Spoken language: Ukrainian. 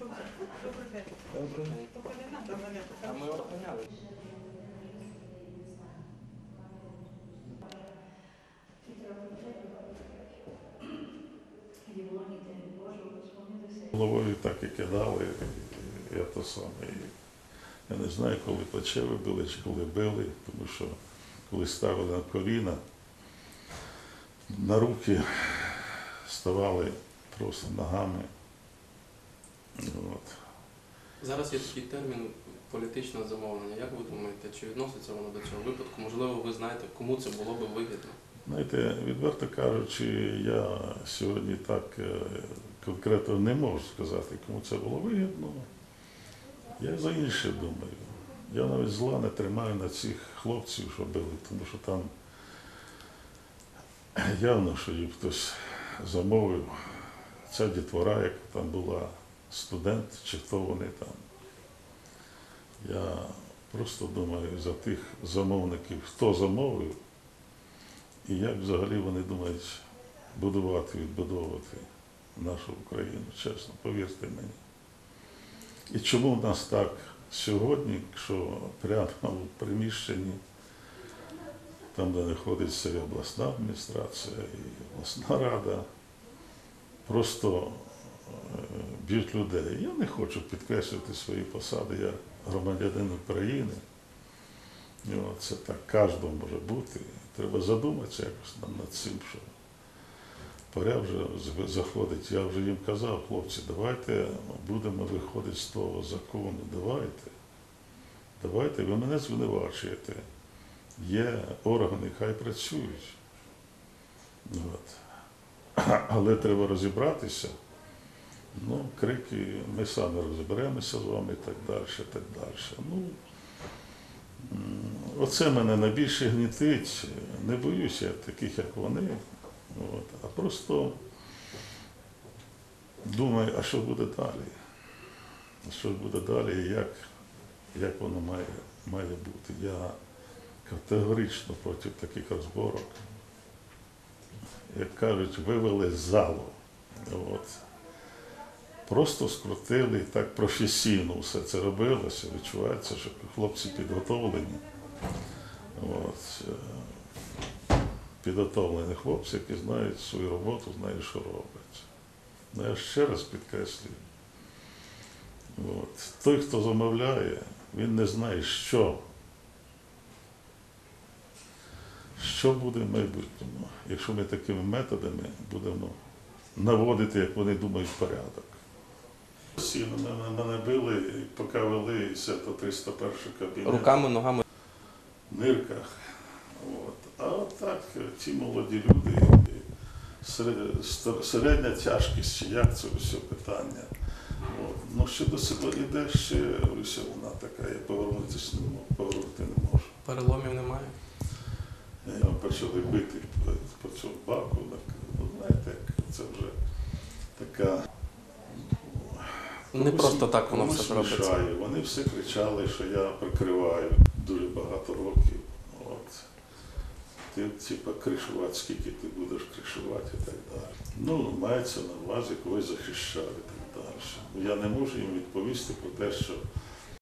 Добрий день. А ми охороняли. Головою так і кидали, я то саме. Я не знаю, коли плече вибили чи коли били, тому що коли ставили на коліна, на руки ставали просто ногами. От. Зараз є такий термін політичне замовлення. Як ви думаєте, чи відноситься воно до цього випадку? Можливо, ви знаєте, кому це було би вигідно? Знаєте, відверто кажучи, я сьогодні так е, конкретно не можу сказати, кому це було вигідно. Я за інше думаю. Я навіть зла не тримаю на цих хлопців, що били, тому що там явно, що їм хтось замовив. Ця дітвора, яка там була студент, чи хто вони там. Я просто думаю за тих замовників, хто замовив, і як взагалі вони думають будувати, відбудовувати нашу Україну, чесно, повірте мені. І чому в нас так сьогодні, якщо прямо в приміщенні, там, де знаходиться і обласна адміністрація, і обласна рада, просто б'ють людей. Я не хочу підкреслювати свої посади, я громадянин України. Це так кожному може бути. Треба задуматися якось над- цим, що пора вже заходить. Я вже їм казав, хлопці, давайте будемо виходити з того закону. Давайте. Давайте, ви мене звинувачуєте. Є органи, хай працюють. Але треба розібратися. Ну, крики, ми самі розберемося з вами і так далі, так далі. Ну, оце мене найбільше гнітить. Не боюся таких, як вони. От. А просто думаю, а що буде далі? Що буде далі як, як воно має, має бути? Я категорично проти таких розборок. Як кажуть, вивели з залу. От. Просто скрутили так професійно все це робилося. Відчувається, що хлопці підготовлені. От. е, Підготовлені хлопці, які знають свою роботу, знають, що роблять. Ну, я ще раз підкреслюю. От. Той, хто замовляє, він не знає, що. Що буде в майбутньому, якщо ми такими методами будемо наводити, як вони думають, порядок. Сильно мене, мене били, поки вели це то 301 кабінет Руками, ногами. нирках. От. А от так ті молоді люди, середня тяжкість, чи як це все питання. От. Ну, ще до себе йде ще, Руся, вона така, я повернутися не можу, повернути не можу. Переломів немає. Його почали бити по, по цьому баку. Так, ну, знаєте, це вже така. Не просто так воно все робиться. Вони всі кричали, що я прикриваю дуже багато років. От. Ти типа кришувати, скільки ти будеш кришувати і так далі. Ну, мається на увазі когось захищав і так далі. Я не можу їм відповісти про те, що